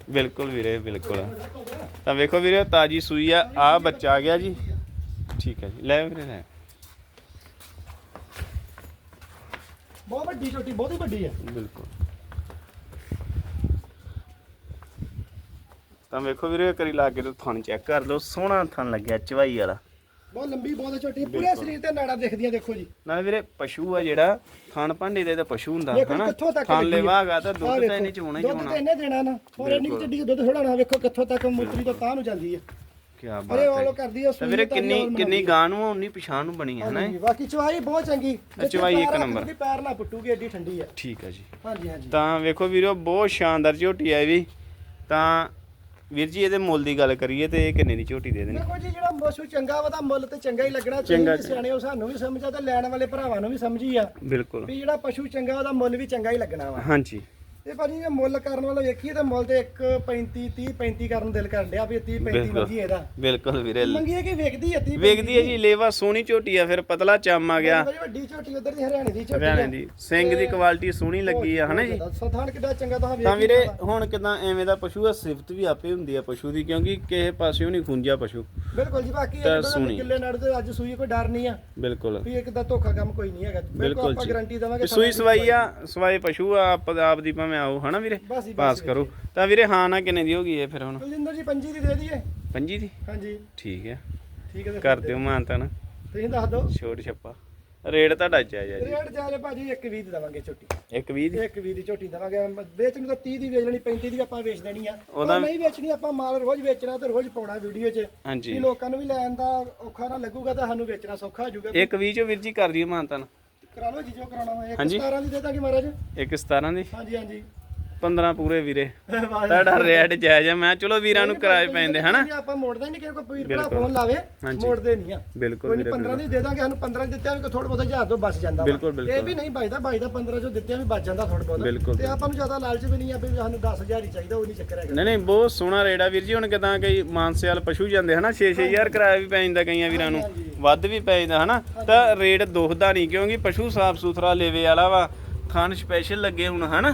ਬਿਲਕੁਲ ਵੀਰੇ ਬਿਲਕੁਲ। ਤਾਂ ਵੇਖੋ ਵੀਰੇ ਤਾਜੀ ਸੂਈ ਆ ਆ ਬੱਚਾ ਆ ਗਿਆ ਜੀ। ਠੀਕ ਹੈ ਜੀ ਲੈ ਵੀਰੇ ਲੈ। ਬਹੁਤ ਵੱਡੀ ਛੋਟੀ ਬਹੁਤ ਹੀ ਵੱਡੀ ਹੈ ਬਿਲਕੁਲ। ਤਾਂ ਵੇਖੋ ਵੀਰੇ ਕਰੀ ਲਾ ਕੇ ਤੇ ਥਣ ਚੈੱਕ ਕਰ ਲਓ। ਸੋਹਣਾ ਥਣ ਲੱਗਿਆ ਚਵਾਈ ਵਾਲਾ। ਬਹੁਤ ਲੰਬੀ ਬਹੁਤ ਛੋਟੀ ਪੂਰੇ ਸਰੀਰ ਤੇ ਨਾੜਾ ਦਿਖਦੀਆਂ ਦੇਖੋ ਜੀ। ਨਾਲੇ ਵੀਰੇ ਪਸ਼ੂ ਆ ਜਿਹੜਾ ਥਣ ਭਾਂਡੇ ਦੇ ਤੇ ਪਸ਼ੂ ਹੁੰਦਾ ਹਨਾ? ਹੈ। ਲੈਵਾਗਾ ਤਾਂ ਦੁੱਧ ਤਾਂ ਇਹਨੇ ਚ ਹੋਣਾ ਹੀ ਦੁੱਧ ਹੋਣਾ। ਤਾਂ ਇਹਨੇ ਦੇਣਾ ਨਾ। ਹੋਰ ਇੰਨੀ ਚੱਡੀ ਦੁੱਧ ਨਾ ਵੇਖੋ ਕਿੱਥੋਂ ਤੱਕ ਮੁੱਤਰੀ ਤੋਂ ਤਾਂ ਨੂੰ ਜਾਂਦੀ ਹੈ ਕੀ ਬਾਤ ਉਹ ਹੈ ਕਰਦੀ ਹੈ ਵੀਰੇ ਕਿੰਨੀ ਕਿੰਨੀ ਗਾਂ ਨੂੰ ਉਨੀ ਪਛਾਣ ਨੂੰ ਬਣੀ ਹੈ ਨਾ ਬਾਕੀ ਚਵਾਈ ਬਹੁਤ ਚੰਗੀ। ਚਵਾਈ ਇੱਕ ਨੰਬਰ। ਪੈਰ ਨਾ ਪੁੱਟੂਗੀ ਏਡੀ ਠੰਡੀ ਹੈ ਠੀਕ ਹੈ ਜੀ। ਹਾਂਜੀ ਹਾਂਜੀ। ਤਾਂ ਵੇਖੋ ਵੀਰੋ ਬਹੁਤ ਸ਼ਾਨਦਾਰ ਝੋਟੀ ਆ ਵੀ। ਤਾਂ ਵੀਰ ਜੀ ਇਹਦੇ ਮੁੱਲ ਦੀ ਗੱਲ ਕਰੀਏ ਤੇ ਇਹ ਕਿੰਨੇ ਦੀ ਝੋਟੀ ਦੇ ਦੇਣੀ? ਦੇਖੋ ਜੀ ਜਿਹੜਾ ਪਸ਼ੂ ਚੰਗਾ ਵਾ ਤਾਂ ਮੁੱਲ ਤੇ ਚੰਗਾ ਹੀ ਲੱਗਣਾ। ਚੰਗਾ ਚਾਹੀਦਾ ਸਿਆਣੇ ਉਹ ਸਾਨੂੰ ਵੀ ਸਮਝਾ ਤੇ ਲੈਣ ਵਾਲੇ ਭਰਾਵਾਂ ਨੂੰ ਵੀ ਸਮਝੀ ਆ। ਬਿਲਕੁਲ। ਵੀ ਜਿਹੜਾ ਪਸ਼ੂ ਚੰਗਾ ਉਹਦਾ ਮੁੱਲ ਵੀ ਚੰਗਾ ਹੀ ਲੱਗਣਾ ਵਾ। ਹਾਂਜੀ। ਤੇ ਭਾਜੀ ਜੇ ਮੁੱਲ ਕਰਨ ਵਾਲਾ ਵੇਖੀਏ ਤਾਂ ਮੁੱਲ ਤੇ 1 35 30 35 ਕਰਨ ਦਿਲ ਕਰਨ ਡਿਆ ਵੀ 30 35 ਬਿਲਕੁਲ। ਮੰਗੀ ਇਹਦਾ। ਬਿਲਕੁਲ ਵੀਰੇ। ਮੰਗੀ ਕਿ ਵੇਖਦੀ ਹੈ 30 ਵੇਖਦੀ ਹੈ ਜੀ ਲੇਵਾ ਸੋਹਣੀ ਝੋਟੀ ਆ ਫਿਰ ਪਤਲਾ ਚੰਮ ਆ ਗਿਆ। ਵੱਡੀ ਝੋਟੀ ਉਧਰ ਦੀ ਹਰਿਆਣੇ ਦੀ ਝੋਟੀ ਹਰਿਆਣੇ ਦੀ। ਸਿੰਘ ਦੀ ਕੁਆਲਿਟੀ ਸੋਹਣੀ ਲੱਗੀ ਆ ਹਨਾ ਜੀ? ਸਥਾਨ ਕਿੱਡਾ ਚੰਗਾ ਤਾਂ ਵੇਖ ਤਾਂ ਵੀਰੇ ਹੁਣ ਕਿਦਾਂ ਐਵੇਂ ਦਾ ਪਸ਼ੂ ਆ ਸਿਫਤ ਵੀ ਆਪੇ ਹੁੰਦੀ ਆ ਪਸ਼ੂ ਦੀ ਕਿਉਂਕਿ ਕਿਸੇ ਪਾਸਿਓਂ ਨਹੀਂ ਖੁੰਝਿਆ ਪਸ਼ੂ। ਬਿਲਕੁਲ ਜੀ ਬਾਕੀ ਤਾਂ ਇਹ ਸੋਹਣੀ। ਕਿੱਲੇ ਨੜ ਤੇ ਅੱਜ ਸੂਈ ਕੋਈ ਡਰ ਨਹੀਂ ਆ। ਬਿਲਕੁਲ। ਵੀ ਇੱਕ ਦਾ ਧੋਖਾ ਕੰਮ ਕੋਈ ਨਹੀਂ ਹੈਗਾ। ਬਿਲਕੁਲ ਆਪਾਂ। ਗਾਰੰਟੀ ਦੇਵਾਂਗੇ ਸੂਈ ਸਵਾਈ ਆ ਸਵਾਈ ਪਸ਼ੂ ਆ ਆਪ ਆਪ ਦੀ ਭਾਵੇਂ ਆਓ ਹਨਾ ਵੀਰੇ? ਬਸ ਜੀ, ਬਸ ਪਾਸ ਵੀਰੇ। ਕਰੋ। ਤਾਂ ਵੀਰੇ ਹਾਂ ਨਾ ਕਿੰਨੇ ਦੀ ਹੋ ਗਈ ਇਹ ਫਿਰ ਹੁਣ? ਕੁਲਜਿੰਦਰ ਜੀ ਪੰਜੀ ਦੀ ਦੇ ਦਈਏ। ਪੰਜੀ ਦੀ? ਹਾਂਜੀ। ਠੀਕ ਹੈ। ਠੀਕ ਹੈ ਕਰ ਦਿਓ ਮਾਨਤਾ ਨਾ। ਤੁਸੀਂ ਦੱਸ ਦਿਓ। ਛੋਟ ਛੱਪਾ। ਰੇਟ ਤੁਹਾਡਾ ਜਾਇਜ਼ ਜੀ ਰੇਟ ਜਾਲੇ ਭਾਜੀ 1 20 ਦੀ ਦੇਵਾਂਗੇ ਝੋਟੀ ਇੱਕ 20 ਦੀ? 1 20 ਦੀ ਝੋਟੀ ਦੇਵਾਂਗੇ। ਵੇਚਣੀ ਤਾਂ 30 ਦੀ ਵੇਚ ਲੈਣੀ 35 ਦੀ ਆਪਾਂ ਵੇਚ ਦੇਣੀ ਆ। ਉਹਦਾ- ਪਰ ਨਹੀਂ ਵੇਚਣੀ ਆਪਾਂ ਮਾਲ ਰੋਜ਼ ਵੇਚਣਾ ਤੇ ਰੋਜ਼ ਪਾਉਣਾ ਵੀਡੀਓ 'ਚ। ਹਾਂਜੀ। ਵੀ ਲੋਕਾਂ ਨੂੰ ਵੀ ਲੈਣ ਦਾ ਔਖਾ ਨਾ ਲੱਗੂਗਾ ਤਾਂ ਸਾਨੂੰ ਵੇਚਣਾ ਸੌਖਾ ਹੋ ਜਾਊਗਾ। ਇੱਕ 20 ਚੋਂ ਵੀਰ ਜੀ ਕਰ ਦਿਓ ਮਾਨਤਾ ਨਾ। ਕਰਾ ਲਓ ਜੀ ਜੋ ਕਰਾਉਣਾ ਹਾਂਜੀ। 17 ਦੀ ਦੇ ਦਾਂਗੇ ਮਹਾਰਾਜ। ਇੱਕ 17 ਦੀ? ਹਾਂਜੀ ਹਾਂਜੀ। 15 ਪੂਰੇ ਵੀਰੇ। ਤੁਹਾਡਾ ਰੇਟ ਜਾਇਜ਼ ਆ। ਮੈਂ ਚਲੋ ਵੀਰਾਂ ਨੂੰ ਕਿਰਾਏ ਪੈਂਦੇ ਹਨਾ? ਜੇ ਆਪਾਂ ਮੋੜਦੇ ਨਹੀਂ ਕਿ ਕੋਈ ਵੀਰ ਭਰਾ ਫੋਨ ਲਾਵੇ ਮੋੜਦੇ ਨਹੀਂ ਆ। ਬਿਲਕੁਲ ਵੀਰੇ ਨਹੀਂ 15 ਦੀ ਦੇ ਦਾਂਗੇ ਸਾਨੂੰ 15 ਦਿੱਤਿਆਂ ਵੀ ਥੋੜਾ ਬਹੁਤਾ ਹਜ਼ਾਰ ਤੋਂ ਬਚ ਜਾਂਦਾ। ਬਿਲਕੁਲ, ਬਿਲਕੁਲ। ਇਹ ਵੀ ਨਹੀਂ ਬਚਦਾ ਬਚਦਾ 15 ਚੋਂ ਦਿੱਤਿਆਂ ਵੀ ਬਚ ਜਾਂਦਾ ਥੋੜਾ ਬਹੁਤਾ। ਤੇ ਆਪਾਂ ਨੂੰ ਜ਼ਿਆਦਾ ਲਾਲਚ ਵੀ ਨਹੀਂ ਆ ਵੀ ਸਾਨੂੰ 10000 ਹੀ ਚਾਹੀਦਾ ਉਹ ਨਹੀਂ ਚੱਕਰ ਹੈਗਾ। ਨਹੀਂ ਨਹੀਂ ਬਹੁਤ ਸੋਹਣਾ ਰੇਟ ਆ ਵੀਰ ਜੀ। ਹੁਣ ਕਿਦਾਂ ਕਈ ਮਾਨਸੇ ਵਾਲ ਪਸ਼ੂ ਜਾਂਦੇ ਹਨਾ? 6-6000 ਕਿਰਾਇਆ ਵੀ ਪੈ ਜਾਂਦਾ ਕਈਆਂ ਵੀਰਾਂ ਨੂੰ। ਵੱਧ ਵੀ ਪੈ ਜਾਂਦਾ ਹਨਾ? ਤਾਂ ਰੇਟ ਦੁਖਦਾ ਨਹੀਂ ਕਿਉਂਕਿ ਪਸ਼ੂ ਸਾਫ਼ ਸੁਥਰਾ ਲੇਵੇ ਵਾਲਾ ਵਾ। ਖਾਣ ਸਪੈਸ਼ਲ ਲੱਗੇ ਹੁਣ ਹਨਾ?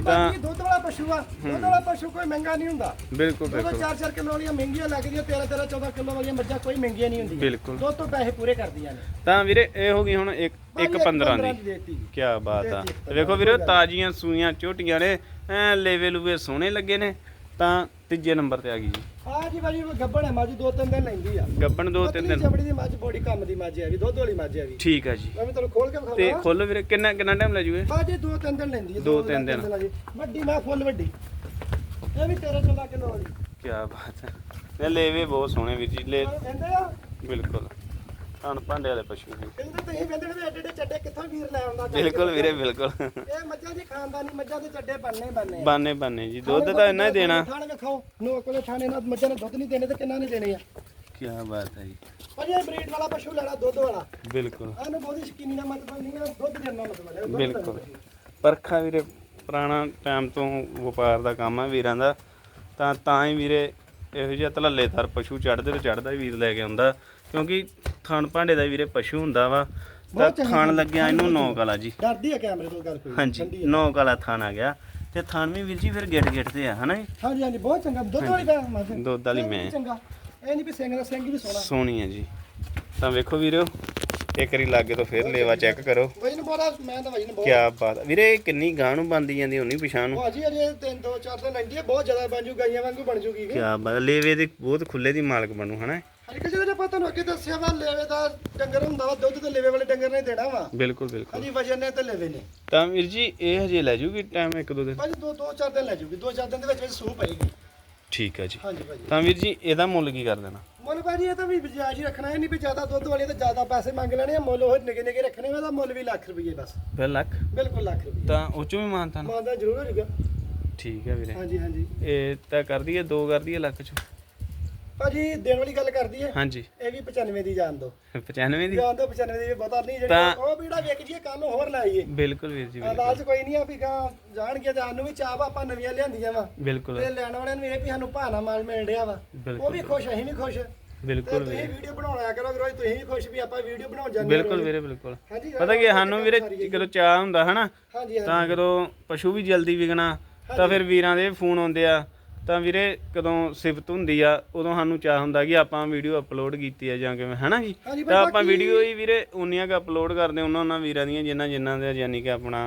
ਦੀ ਬਾਕੀ ਦੁੱਧ ਵਾਲਾ ਪਸ਼ੂ ਆ। ਦੁੱਧ ਵਾਲਾ ਪਸ਼ੂ ਕੋਈ ਮਹਿੰਗਾ ਨਹੀਂ ਹੁੰਦਾ। ਬਿਲਕੁਲ ਬਿਲਕੁਲ। 4-4 ਕਿਲੋ ਵਾਲੀਆਂ ਮਹਿੰਗੀਆਂ ਲੱਗਦੀਆਂ 13-13 14 ਕਿਲੋ ਵਾਲੀਆਂ ਮੱਝਾਂ ਕੋਈ ਮਹਿੰਗੀਆਂ ਨਹੀਂ ਹੁੰਦੀਆਂ। ਬਿਲਕੁਲ। ਦੁੱਧ ਤੋਂ ਪੈਸੇ ਪੂਰੇ ਕਰਦੀਆਂ ਨੇ। ਤਾਂ ਵੀਰੇ ਇਹ ਹੋ ਗਈ ਹੁਣ 1 1 15 ਦੀ। ਦੇਤੀ। ਕੀ ਬਾਤ ਆ। ਤੇ ਵੇਖੋ ਵੀਰੇ ਤਾਜ਼ੀਆਂ ਸੂਈਆਂ ਝੋਟੀਆਂ ਨੇ। ਐ ਲੇਵੇ ਲੂਵੇ ਸੋਹਣੇ ਲੱਗੇ ਨੇ। ਤਾਂ ਤੀਜੇ ਨੰਬਰ ਤੇ ਆ ਗਈ ਜੀ। ਆ ਜੀ ਭਾਜੀ ਗੱਬੜ ਹੈ ਮੱਝ ਦੋ ਤਿੰਨ ਦਿਨ ਲੈਂਦੀ ਆ। ਗੱਬਣ ਦੋ ਤਿੰਨ ਦਿਨ। ਚਮੜੀ ਦੀ ਮੱਝ ਬੋੜੀ ਕੰਮ ਦੀ ਮੱਝ ਹੈ ਵੀ ਦੁੱਧ ਵਾਲੀ ਮੱਝ ਹੈ ਵੀ ਠੀਕ ਆ ਜੀ। ਮੈਂ ਵੀ ਤੁਹਾਨੂੰ ਖੋਲ ਕੇ ਤੇ ਵਿਖਾਵਾਂ। ਖੋਲੋ ਵੀਰੇ ਕਿੰਨਾ ਕਿੰਨਾ ਟਾਈਮ ਲੈ ਜੂਏ ਬਾਜੀ ਦੋ ਤਿੰਨ ਦਿਨ ਲੈਂਦੀ ਹੈ ਦੋ ਤਿੰਨ ਦਿਨ। ਵੱਡੀ ਮੈਂ ਫੁੱਲ ਵੱਡੀ। ਇਹ ਵੀ 13 14 ਕਿਲੋ ਵਾਲੀ ਕੀ ਬਾਤ ਹੈ। ਇਹ ਲੇਵੇ ਬਹੁਤ ਸੋਹਣੇ ਵੀਰ ਜੀ ਲੈ ਬਿਲਕੁਲ। ਧਣ ਭਾਂਡੇ ਵਾਲੇ ਪਸ਼ੂ ਨੇ ਕਹਿੰਦੇ ਤੁਸੀਂ ਕਹਿੰਦੇ ਵੀ ਐਡੇ ਐਡੇ ਚੱਡੇ ਕਿੱਥੋਂ ਵੀਰ ਲੈ ਆਉਂਦਾ? ਬਿਲਕੁਲ ਵੀਰੇ ਬਿਲਕੁਲ। ਇਹ ਮੱਝਾਂ ਦੀ ਖਾਨਦਾਨੀ ਮੱਝਾਂ ਦੇ ਚੱਡੇ ਬੰਨੇ ਬੰਨੇ ਆ। ਬਾਨੇ ਬਾਨੇ ਜੀ ਦੁੱਧ ਤਾਂ ਇੰਨਾ ਹੀ ਦੇਣਾ। ਥਾਣੇ ਵਿਖਾਓ ਨੋ ਕੋਲੇ ਥਾਣੇ ਨਾਲ ਮੱਝਾਂ ਨੇ ਦੁੱਧ ਨਹੀਂ ਦੇਣੇ ਤੇ ਕਿੰਨਾ ਨਹੀਂ ਦੇਣੇ ਆ। ਕੀ ਬਾਤ ਹੈ ਜੀ। ਭਾਜੀ ਇਹ ਬਰੀਡ ਵਾਲਾ ਪਸ਼ੂ ਲੈਣਾ ਦੁੱਧ ਵਾਲਾ। ਬਿਲਕੁਲ। ਇਹਨੂੰ ਬਹੁਤੀ ਸ਼ਕੀਨੀ ਦਾ ਮਤਲਬ ਨਹੀਂ ਹੈ ਦੁੱਧ ਦੇਣਾ ਮਤਲਬ ਹੈ ਦੁੱਧ ਬਿਲਕੁਲ। ਪਰਖਾ ਵੀਰੇ ਪੁਰਾਣਾ ਟਾਈਮ ਤੋਂ ਵਪਾਰ ਦਾ ਕੰਮ ਆ ਵੀਰਾਂ ਦਾ। ਤਾਂ ਤਾਂ ਹੀ ਵੀਰੇ ਇਹੋ ਜਿਹਾ ਧਲੱਲੇਦਾਰ ਪਸ਼ੂ ਚੜਦੇ ਤੇ ਚੜਦਾ ਵੀਰ ਲੈ ਕੇ ਆਉਂਦਾ। ਕਿਉਂਕਿ ਥਣ ਭਾਂਡੇ ਦਾ ਵੀਰੇ ਪਸ਼ੂ ਹੁੰਦਾ ਵਾ ਤਾਂ ਥਣ ਲੱਗਿਆ ਇਹਨੂੰ ਨੌਕ ਵਾਲਾ ਜੀ। ਡਰਦੀ ਹੈ ਕੈਮਰੇ ਤੋਂ ਗੱਲ ਕੋਈ ਹਾਂਜੀ। ਨੌਕ ਵਾਲਾ ਥਣ ਆ ਗਿਆ। ਤੇ ਥਣ ਵੀ ਵੀਰ ਜੀ ਫਿਰ ਗਿੱਟ ਗਿੱਟ ਤੇ ਆ ਹਨਾ ਜੀ? ਹਾਂਜੀ ਹਾਂਜੀ ਬਹੁਤ ਚੰਗਾ। ਦੁੱਧ ਵਾਲੀ ਦਾ ਮੱਝ ਦੁੱਧ ਵਾਲੀ ਮੈਂ। ਚੰਗਾ। ਇਹ ਨਹੀਂ ਵੀ ਸਿੰਘ ਦਾ ਸਿੰਘ ਵੀ ਸੋਹਣਾ। ਸੋਹਣੀ ਹੈ ਜੀ। ਤਾਂ ਵੇਖੋ ਵੀਰੋ ਇੱਕ ਵਾਰੀ ਲਾਗੇ ਤੋਂ ਫਿਰ ਲੇਵਾ ਚੈੱਕ ਕਰੋ। ਭਾਈ ਨੂੰ ਬੋਲਾ ਮੈਂ ਤਾਂ ਭਾਈ ਨੂੰ ਬਹੁਤ ਕੀ ਬਾਤ ਆ। ਵੀਰੇ ਕਿੰਨੀ ਗਾਂ ਨੂੰ ਬੰਦੀ ਜਾਂਦੀ ਹੋਣੀ ਪਛਾਣ ਨੂੰ? ਭਾਜੀ ਅਜੇ ਤਿੰਨ ਦੋ ਚਾਰ ਦਿਨ ਲੈਂਦੀ ਹੈ ਬਹੁਤ ਜ਼ਿਆਦਾ ਬਣ ਜੂ ਗਾਈਆਂ ਵਾਂਗੂ ਬਣ ਜੂਗੀ। ਕੀ ਬਾਤ ਆ। ਲੇਵੇ ਦੇ ਬਹੁਤ ਖੁੱਲੇ ਦੀ ਮਾਲਕ ਬਣੂ ਹਨਾ? ਕਿਸੇ ਦੇ ਆਪਾਂ ਤੁਹਾਨੂੰ ਅੱਗੇ ਦੱਸਿਆ ਵਾ ਲੇਵੇ ਦਾ ਡੰਗਰ ਹੁੰਦਾ ਵਾ ਦੁੱਧ ਤੇ ਲੇਵੇ ਵਾਲੇ ਡੰਗਰ ਨੇ ਦੇਣਾ ਵਾ। ਬਿਲਕੁਲ ਬਿਲਕੁਲ। ਹਾਂਜੀ ਵਜਨ ਨੇ ਤੇ ਲੇਵੇ ਨੇ। ਤਾਂ ਵੀਰ ਜੀ ਇਹ ਹਜੇ ਲੈ ਜੂਗੀ ਟਾਈਮ ਇੱਕ ਦੋ ਦਿਨ? ਭਾਜੀ ਦੋ ਦੋ ਚਾਰ ਦਿਨ ਲੈ ਜੂਗੀ। ਦੋ ਚਾਰ ਦਿਨ ਦੇ ਵਿੱਚ ਵਿੱਚ ਸੂਹ ਪਏਗੀ। ਠੀਕ ਹੈ ਜੀ। ਹਾਂਜੀ ਭਾਜੀ। ਤਾਂ ਵੀਰ ਜੀ ਇਹਦਾ ਮੁੱਲ ਕੀ ਕਰ ਦੇਣਾ? ਮੁੱਲ ਭਾਜੀ ਇਹ ਤਾਂ ਵੀ ਵਿਜਾਜ ਹੀ ਰੱਖਣਾ ਇਹ ਨਹੀਂ ਵੀ ਜ਼ਿਆਦਾ ਦੁੱਧ ਵਾਲੇ ਤੇ ਜ਼ਿਆਦਾ ਪੈਸੇ ਮੰਗ ਲੈਣੇ ਆ ਮੁੱਲ ਉਹ ਨਿੱਕੇ ਨਿੱਕੇ ਰੱਖਣੇ ਵਾ ਉਹਦਾ ਮੁੱਲ ਵੀ ਲੱਖ ਰੁਪਏ ਬਸ। ਫਿਰ ਲੱਖ? ਬਿਲਕੁਲ ਲੱਖ ਰੁਪਏ ਤਾਂ ਉਹ ਚੋਂ ਵੀ ਮਾਨਤਾ ਨਾ? ਮਾਨਦਾ ਜ਼ਰੂਰ ਹੋ ਜਾਊਗਾ ਠੀਕ ਹੈ ਵੀਰੇ। ਹਾਂਜੀ ਹਾਂਜੀ। ਇਹ ਤਾਂ ਕਰ ਦਈਏ ਦੋ ਕਰ ਦਈਏ ਲੱਖ ਚ। ਭਾਜੀ ਦੇਣ ਵਾਲੀ ਗੱਲ ਕਰਦੀ ਹੈ ਹਾਂਜੀ। ਇਹ ਵੀ 95 ਦੀ ਜਾਣ ਦੋ। 95 ਦੀ? ਜਾਣ ਦੋ 95 ਦੀ ਬਹੁਤਾ ਨਹੀਂ ਜਿਹੜੀ ਉਹ ਵੀੜਾ ਵੇਖ ਜੀਏ ਕੱਲ ਨੂੰ ਹੋਰ ਲਾਈਏ ਬਿਲਕੁਲ ਵੀਰ ਜੀ ਲਾਲਚ ਕੋਈ ਨਹੀਂ ਆ ਵੀ ਗਾਂ ਜਾਣਗੇ ਤੇ ਸਾਨੂੰ ਵੀ ਚਾਹ ਆਪਾਂ ਨਵੀਆਂ ਲਿਆਂਦੀਆਂ ਵਾ। ਬਿਲਕੁਲ। ਤੇ ਲੈਣ ਵਾਲਿਆਂ ਨੂੰ ਇਹ ਵੀ ਸਾਨੂੰ ਭਾਣਾ ਮਾਲ ਮਿਲ ਰਿਹਾ ਵਾ। ਉਹ ਵੀ ਖੁਸ਼ ਅਸੀਂ ਵੀ ਖੁਸ਼। ਬਿਲਕੁਲ ਵੀਰੇ। ਵੀਡੀਓ ਬਣਾਉਣਾ ਕਰੋ ਰੋਜ਼ ਤੁਸੀਂ ਵੀ ਖੁਸ਼ ਵੀ ਆਪਾਂ ਵੀਡੀਓ ਬਣਾਉਣ ਜਾਂਦੇ ਬਿਲਕੁਲ ਵੀਰੇ ਬਿਲਕੁਲ। ਪਤਾ ਕੀ ਸਾਨੂੰ ਵੀਰੇ ਜਦੋਂ ਚਾਹ ਹੁੰਦਾ ਹਨਾ ਤਾਂ ਜਦੋਂ ਪਸ਼ੂ ਵੀ ਜਲਦੀ ਵਿਕਣਾ ਤਾਂ ਫਿਰ ਵੀਰਾਂ ਦੇ ਫੋਨ ਆਉਂਦੇ ਆ। ਤਾਂ ਵੀਰੇ ਕਦੋਂ ਸਿਫਤ ਹੁੰਦੀ ਆ ਉਦੋਂ ਸਾਨੂੰ ਚਾਹ ਹੁੰਦਾ ਕਿ ਆਪਾਂ ਵੀਡੀਓ ਅਪਲੋਡ ਕੀਤੀ ਆ ਜਾਂ ਕਿਵੇਂ ਹਨਾ ਜੀ? ਹਾਂਜੀ ਤਾਂ ਆਪਾਂ ਵੀਡੀਓ ਹੀ ਵੀਰੇ ਉਨੀਆਂ ਕ ਅਪਲੋਡ ਕਰਦੇ ਉਹਨਾਂ ਉਹਨਾਂ ਵੀਰਾਂ ਦੀਆਂ ਜਿਨ੍ਹਾਂ ਜਿਨ੍ਹਾਂ ਦੇ ਯਾਨੀ ਕਿ ਆਪਣਾ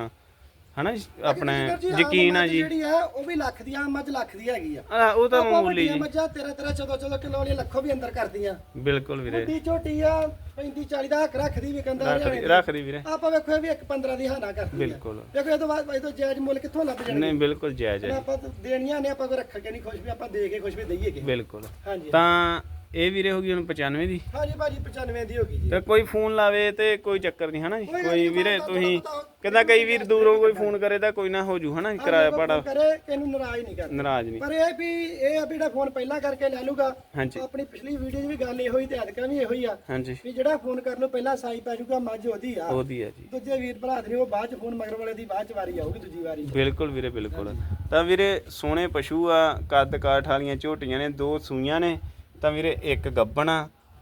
ਹਨਾ ਆਪਣੇ ਯਕੀਨ ਆ ਜੀ। ਜਿਹੜੀ ਆ ਉਹ ਵੀ ਲੱਖ ਦੀ ਆ ਮੱਝ ਲੱਖ ਦੀ ਹੈਗੀ ਆ। ਆ, ਉਹ ਤਾਂ ਮਾਮੂਲੀ ਜੀ। ਮੱਝਾਂ 13 13 14 14 ਕਿਲੋ ਵਾਲੀਆਂ ਲੱਖੋਂ ਵੀ ਅੰਦਰ ਕਰਦੀਆਂ। ਬਿਲਕੁਲ ਵੀਰੇ। ਵੱਡੀ ਝੋਟੀ ਆ 35 40 ਦਾ ਹੱਕ ਰੱਖਦੀ ਵੀ ਕਹਿੰਦਾ ਰੱਖਦੀ ਰੱਖਦੀ ਵੀਰੇ। ਆਪਾਂ ਵੇਖੋ ਇਹ ਵੀ ਇੱਕ 15 ਦੀ ਹਾਨਾ ਕਰਦੀ ਬਿਲਕੁਲ। ਦੇਖੋ ਇਹ ਤੋਂ ਬਾਅਦ ਇਹ ਤੋਂ ਜਾਇਜ਼ ਮੁੱਲ ਕਿੱਥੋਂ ਲੱਭ ਜਾਣਗੇ? ਨਹੀਂ ਬਿਲਕੁਲ ਜਾਇਜ਼ ਹੈ ਆਪਾਂ ਦੇਣੀਆਂ ਨੇ ਆਪਾਂ ਕੋਈ ਰੱਖ ਕੇ ਨਹੀਂ ਖੁਸ਼ ਵੀ ਆਪਾਂ ਦੇ ਕੇ ਖੁਸ਼ ਵੀ ਦਈਏ ਕਿ ਬਿਲਕੁਲ। ਹਾਂਜੀ। ਤਾਂ ਇਹ ਵੀਰੇ ਹੋ ਗਈ ਹੁਣ 95 ਦੀ। ਹਾਂਜੀ ਭਾਜੀ 95 ਦੀ ਹੋ ਗਈ ਜੀ। ਤੇ ਕੋਈ ਫੋਨ ਲਾਵੇ ਤੇ ਕੋਈ ਚੱਕਰ ਨਹੀਂ ਹਨਾ ਜੀ? ਕੋਈ ਵੀਰੇ ਤੁਸੀਂ ਕਹਿੰਦਾ ਕਈ ਵੀਰ ਦੂਰੋਂ ਕੋਈ ਫੋਨ ਕਰੇ ਤਾਂ ਕੋਈ ਨਾ ਹੋ ਜੂ ਹਨਾ ਕਿਰਾਇਆ ਭਾੜਾ ਕਰੇ ਇਹਨੂੰ ਨਾਰਾਜ਼ ਨਹੀਂ ਕਰਦਾ। ਨਾਰਾਜ਼ ਨਹੀਂ। ਪਰ ਇਹ ਵੀ ਇਹ ਆ ਵੀ ਜਿਹੜਾ ਫੋਨ ਪਹਿਲਾਂ ਕਰਕੇ ਲੈ ਲੂਗਾ ਹਾਂਜੀ। ਆਪਣੀ ਪਿਛਲੀ ਵੀਡੀਓ 'ਚ ਵੀ ਗੱਲ ਇਹੋ ਹੀ ਤੇ ਅਦਕਾ ਵੀ ਇਹੋ ਹੀ ਆ ਹਾਂਜੀ। ਵੀ ਜਿਹੜਾ ਫੋਨ ਕਰਨ ਨੂੰ ਪਹਿਲਾਂ ਸਾਈ ਪੈ ਜਾਊਗਾ ਮੱਝ ਉਹਦੀ ਆ। ਉਹਦੀ ਹੈ ਜੀ। ਦੂਜੇ ਵੀਰ ਭਰਾ ਦੇ ਨੇ ਉਹ ਬਾਅਦ ਚ ਫੋਨ ਮਗਰ ਵਾਲੇ ਦੀ ਬਾਅਦ ਚ ਵਾਰੀ ਆਊਗੀ ਦੂਜੀ ਵਾਰੀ। ਬਿਲਕੁਲ ਵੀਰੇ ਬਿਲਕੁਲ। ਤਾਂ ਵੀਰੇ ਸੋਹਣੇ ਪਸ਼ੂ ਆ ਕੱਦ ਕਾਠ ਵਾਲੀਆਂ ਝੋਟੀਆਂ ਨੇ ਦੋ ਸੂਈਆਂ ਨੇ। ਤਾਂ ਵੀਰੇ ਇੱਕ ਗੱਬਣ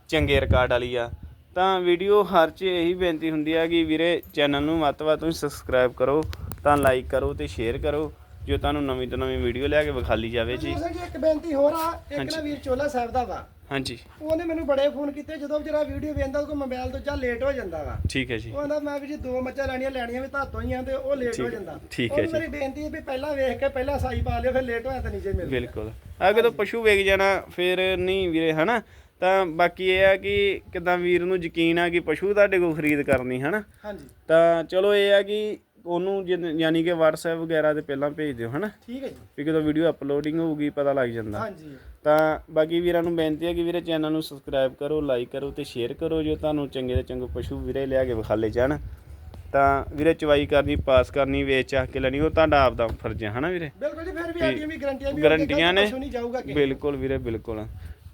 ਚੰਗੇ ਰਿਕਾਰਡ ਵਾਲੀ ਆ। ਤਾਂ ਵੀਡੀਓ ਹਰ ਚ ਇਹੀ ਬੇਨਤੀ ਹੁੰਦੀ ਆ ਕਿ ਵੀਰੇ ਚੈਨਲ ਨੂੰ ਵੱਧ ਤੁਸੀਂ ਸਬਸਕ੍ਰਾਈਬ ਕਰੋ ਤਾਂ ਲਾਈਕ ਕਰੋ ਤੇ ਸ਼ੇਅਰ ਕਰੋ ਜੋ ਤੁਹਾਨੂੰ ਨਵੀਂ ਤੋਂ ਨਵੀਂ ਵੀਡੀਓ ਲਿਆ ਕੇ ਵਿਖਾਲੀ ਜਾਵੇ ਜੀ। ਇੱਕ ਬੇਨਤੀ ਹੋਰ ਆ ਇੱਕ ਨਾ ਵੀਰ ਚੋਲਾ ਸਾਹਿਬ ਦਾ ਵਾ। ਹਾਂਜੀ। ਉਹਨੇ ਮੈਨੂੰ ਬੜੇ ਫੋਨ ਕੀਤੇ ਜਦੋਂ ਜਿਹੜਾ ਵੀਡੀਓ ਵੇਖਦਾ ਉਹ ਮੋਬਾਈਲ ਤੋਂ ਜਾਂ ਲੇਟ ਹੋ ਜਾਂਦਾ ਵਾ। ਠੀਕ ਹੈ ਜੀ। ਉਹ ਕਹਿੰਦਾ ਮੈਂ ਵੀ ਜੀ ਦੋ ਮੱਝਾਂ ਲੈਣੀਆਂ ਲੈਣੀਆਂ ਵੀ ਧਾਤੋਂ ਹੀ ਆ ਤੇ ਉਹ ਲੇਟ ਹੋ ਜਾਂਦਾ। ਠੀਕ ਹੈ ਉਹਨੂੰ ਮੇਰੀ ਬੇਨਤੀ ਹੈ ਵੀ ਪਹਿਲਾਂ ਵੇਖ ਕੇ ਪਹਿਲਾਂ ਸਾਈ ਪਾ ਲਿਓ ਫਿਰ ਲੇਟ ਹੋਇਆ ਤਾਂ ਨੀਚੇ ਮਿਲ ਬਿਲਕੁਲ। ਆ ਜਦੋਂ ਪਸ਼ੂ ਵੇਚ ਜਾਣਾ ਫਿਰ ਨਹੀਂ ਵੀਰੇ ਹਨਾ? ਤਾਂ ਬਾਕੀ ਇਹ ਆ ਕਿ ਕਿਦਾਂ ਵੀਰ ਨੂੰ ਯਕੀਨ ਆ ਕਿ ਪਸ਼ੂ ਤੁਹਾਡੇ ਕੋਲ ਖਰੀਦ ਕਰਨੀ ਹਨਾ? ਹਾਂਜੀ। ਤਾਂ ਚਲੋ ਇਹ ਆ ਕਿ ਉਹਨੂੰ ਜਿਨ- ਯਾਨੀ ਕਿ WhatsApp ਵਗੈਰਾ ਤੇ ਪਹਿਲਾਂ ਭੇਜ ਦਿਓ ਹਨਾ? ਠੀਕ ਹੈ ਜੀ। ਵੀ ਜਦੋਂ ਵੀਡੀਓ ਅਪਲੋਡਿੰਗ ਹੋਊਗੀ ਪਤਾ ਲੱਗ ਜਾਂਦਾ। ਹਾਂਜੀ। ਤਾਂ ਬਾਕੀ ਵੀਰਾਂ ਨੂੰ ਬੇਨਤੀ ਹੈ ਕਿ ਵੀਰੇ ਚੈਨਲ ਨੂੰ ਸਬਸਕ੍ਰਾਈਬ ਕਰੋ ਲਾਈਕ ਕਰੋ ਤੇ ਸ਼ੇਅਰ ਕਰੋ ਜੋ ਤੁਹਾਨੂੰ ਚੰਗੇ ਤੋਂ ਚੰਗੇ ਪਸ਼ੂ ਵੀਰੇ ਲਿਆ ਕੇ ਵਿਖਾਲੇ ਜਾਣ। ਤਾਂ ਵੀਰੇ ਚਵਾਈ ਕਰਨੀ ਪਾਸ ਕਰਨੀ ਵੇਚ ਚਾਹ ਕੇ ਲੈਣੀ ਉਹ ਤੁਹਾਡਾ ਆਪਦਾ ਫਰਜ਼ ਹੈ ਹਨਾ ਵੀਰੇ? ਬਿਲਕੁਲ ਜੀ ਫਿਰ ਵੀ ਆਡੀਆਂ ਵੀ ਗਰੰਟੀਆਂ ਵੀ ਗਰੰਟੀਆਂ ਨੇ। ਨਹੀਂ ਜਾਊਗਾ ਕਿ ਬਿਲਕੁਲ ਵੀਰੇ ਬਿਲਕੁਲ।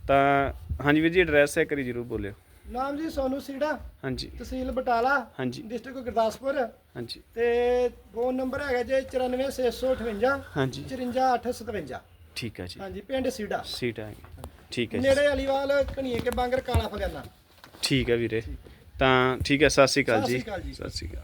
ਤਾਂ ਹਾਂਜੀ ਵੀਰ ਜੀ ਐਡਰੈਸ ਹੈ ਕਰੀ ਜਰੂਰ ਬੋਲਿਓ। ਨਾਮ ਜੀ ਸੋਨੂ ਸੀੜਾ ਹਾਂਜੀ। ਤਹਿਸੀਲ ਬਟਾਲਾ ਹਾਂਜੀ। ਡਿਸਟ੍ਰਿਕਟ ਗੁਰਦਾਸਪੁਰ। ਹਾਂਜੀ। ਤੇ ਫੋਨ ਨੰਬਰ ਹੈਗਾ ਜੀ 94658 ਹਾਂਜੀ। 54857 ਠੀਕ ਹੈ ਜੀ। ਹਾਂਜੀ ਪਿੰਡ ਸੀੜਾ। ਹੈ। ਠੀਕ ਹੈ ਜੀ। ਨੇੜੇ ਅਲੀਵਾਲ ਕਣੀਏ ਕੇ ਬਾਂਗਰ ਕਾਲਾ ਫਗਾਨਾ। ਠੀਕ ਹੈ ਵੀਰੇ। ਤਾਂ ਠੀਕ ਹੈ ਸਤਿ ਸ਼੍ਰੀ ਅਕਾਲ ਜੀ। ਸਤਿ ਸ਼੍ਰੀ ਅਕਾਲ।